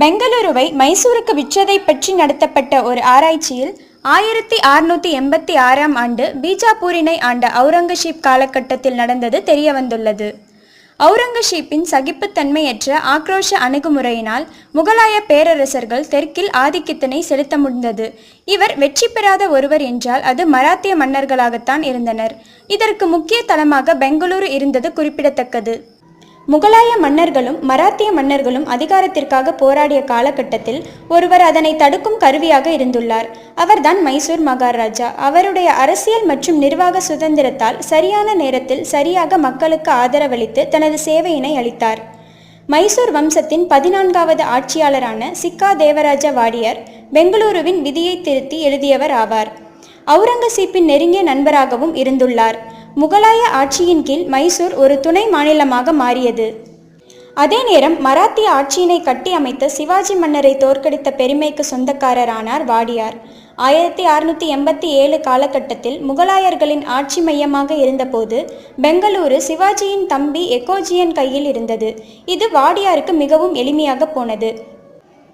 பெங்களூருவை மைசூருக்கு விற்றதை பற்றி நடத்தப்பட்ட ஒரு ஆராய்ச்சியில் ஆயிரத்தி அறுநூத்தி எண்பத்தி ஆறாம் ஆண்டு பீஜாப்பூரினை ஆண்ட அவுரங்கசீப் காலகட்டத்தில் நடந்தது தெரியவந்துள்ளது. அவுரங்கசீப்பின் சகிப்புத்தன்மையற்ற ஆக்ரோஷ அணுகுமுறையினால் முகலாய பேரரசர்கள் தெற்கில் ஆதிக்கத்தினை செலுத்த முடிந்தது. இவர் வெற்றி பெறாத ஒருவர் என்றால் அது மராத்திய மன்னர்களாகத்தான் இருந்தனர். இதற்கு முக்கிய தளமாக பெங்களூரு இருந்தது குறிப்பிடத்தக்கது. முகலாய மன்னர்களும் மராத்திய மன்னர்களும் அதிகாரத்திற்காக போராடிய காலகட்டத்தில் ஒருவர் அதனை தடுக்கும் கருவியாக இருந்துள்ளார். அவர்தான் மைசூர் மகாராஜா. அவருடைய அரசியல் மற்றும் நிர்வாக சுதந்திரத்தால் சரியான நேரத்தில் சரியாக மக்களுக்கு ஆதரவளித்து தனது சேவையினை அளித்தார். மைசூர் வம்சத்தின் பதினான்காவது ஆட்சியாளரான சிக்கா தேவராஜ வாடியார் பெங்களூருவின் விதியை திருத்தி எழுதியவர் ஆவார். அவுரங்கசீப்பின் நெருங்கிய நண்பராகவும் இருந்துள்ளார். முகலாய ஆட்சியின் கீழ் மைசூர் ஒரு துணை மாநிலமாக மாறியது. அதே நேரம் மராத்திய ஆட்சியினை கட்டி அமைத்த சிவாஜி மன்னரை தோற்கடித்த பெருமைக்கு சொந்தக்காரரானார் வாடியார். ஆயிரத்தி அறுநூத்தி எண்பத்தி ஏழு காலகட்டத்தில் முகலாயர்களின் ஆட்சி மையமாக இருந்தபோது பெங்களூரு சிவாஜியின் தம்பி எக்கோஜியன் கையில் இருந்தது. இது வாடியாருக்கு மிகவும் எளிமையாக போனது.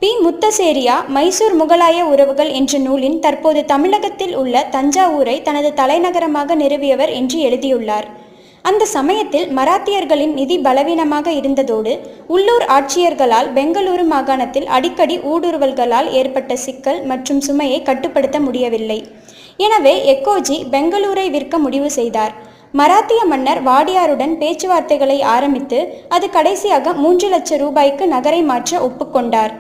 பி. முத்தசேரியா மைசூர் முகலாய உறவுகள் என்ற நூலின் தற்போது தமிழகத்தில் உள்ள தஞ்சாவூரை தனது தலைநகரமாக நிறுவியவர் என்று எழுதியுள்ளார். அந்த சமயத்தில் மராத்தியர்களின் நிதி பலவீனமாக இருந்ததோடு உள்ளூர் ஆட்சியர்களால் பெங்களூரு மாகாணத்தில் அடிக்கடி ஊடுருவல்களால் ஏற்பட்ட சிக்கல் மற்றும் சுமையை கட்டுப்படுத்த முடியவில்லை. எனவே எக்கோஜி பெங்களூரை விற்க முடிவு செய்தார். மராத்திய மன்னர் வாடியாருடன் பேச்சுவார்த்தைகளை ஆரம்பித்து அது கடைசியாக மூன்று லட்சம் ரூபாய்க்கு நகரை மாற்ற ஒப்புக்கொண்டார்.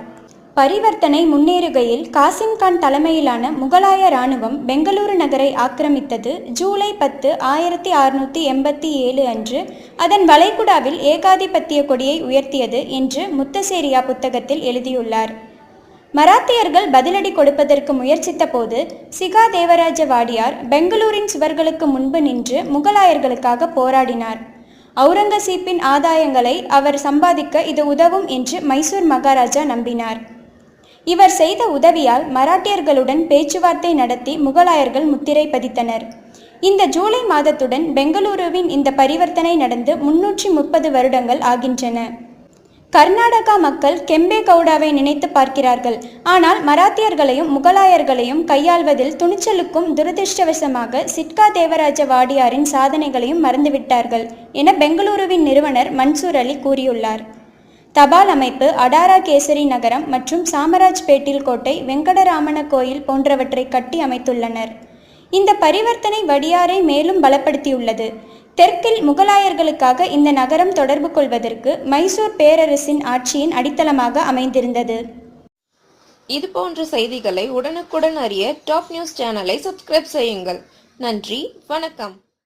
பரிவர்த்தனை முன்னேறுகையில் காசிம்கான் தலைமையிலான முகலாய இராணுவம் பெங்களூரு நகரை ஆக்கிரமித்தது ஜூலை பத்து ஆயிரத்தி அறுநூற்றி எண்பத்தி ஏழு அன்று. அதன் வளைகுடாவில் ஏகாதிபத்திய கொடியை உயர்த்தியது என்று முத்தசேரியா புத்தகத்தில் எழுதியுள்ளார். மராத்தியர்கள் பதிலடி கொடுப்பதற்கு முயற்சித்த போது சிகா தேவராஜ வாடியார் பெங்களூரின் சுவர்களுக்கு முன்பு நின்று முகலாயர்களுக்காக போராடினார். அவுரங்கசீப்பின் ஆதாயங்களை அவர் சம்பாதிக்க இது உதவும் என்று மைசூர் மகாராஜா நம்பினார். இவர் செய்த உதவியால் மராட்டியர்களுடன் பேச்சுவார்த்தை நடத்தி முகலாயர்கள் முத்திரை பதித்தனர். இந்த ஜூலை மாதத்துடன் பெங்களூருவின் இந்த பரிவர்த்தனை நடந்து முன்னூற்றி முப்பது வருடங்கள் ஆகின்றன. கர்நாடகா மக்கள் கெம்பே கவுடாவை நினைத்து பார்க்கிறார்கள். ஆனால் மராத்தியர்களையும் முகலாயர்களையும் கையாள்வதில் துணிச்சலுக்கும் துரதிருஷ்டவசமாக சிட்கா தேவராஜ வாடியாரின் சாதனைகளையும் மறந்துவிட்டார்கள் என பெங்களூருவின் நிறுவனர் மன்சூர் அலி கூறியுள்ளார். தபால் அமைப்பு அடாரா கேசரி நகரம் மற்றும் சாமராஜ்பேட்டில் கோட்டை வெங்கடராமன கோயில் போன்றவற்றை கட்டி அமைத்துள்ளனர். இந்த பரிவர்த்தனை வடியாரை மேலும் பலப்படுத்தியுள்ளது. தெற்கில் முகலாயர்களுக்காக இந்த நகரம் தொடர்பு கொள்வதற்கு மைசூர் பேரரசின் ஆட்சியின் அடித்தளமாக அமைந்திருந்தது. இது போன்ற செய்திகளை உடனுக்குடன் அறிய டாப் நியூஸ் சேனலை சப்ஸ்கிரைப் செய்யுங்கள். நன்றி வணக்கம்.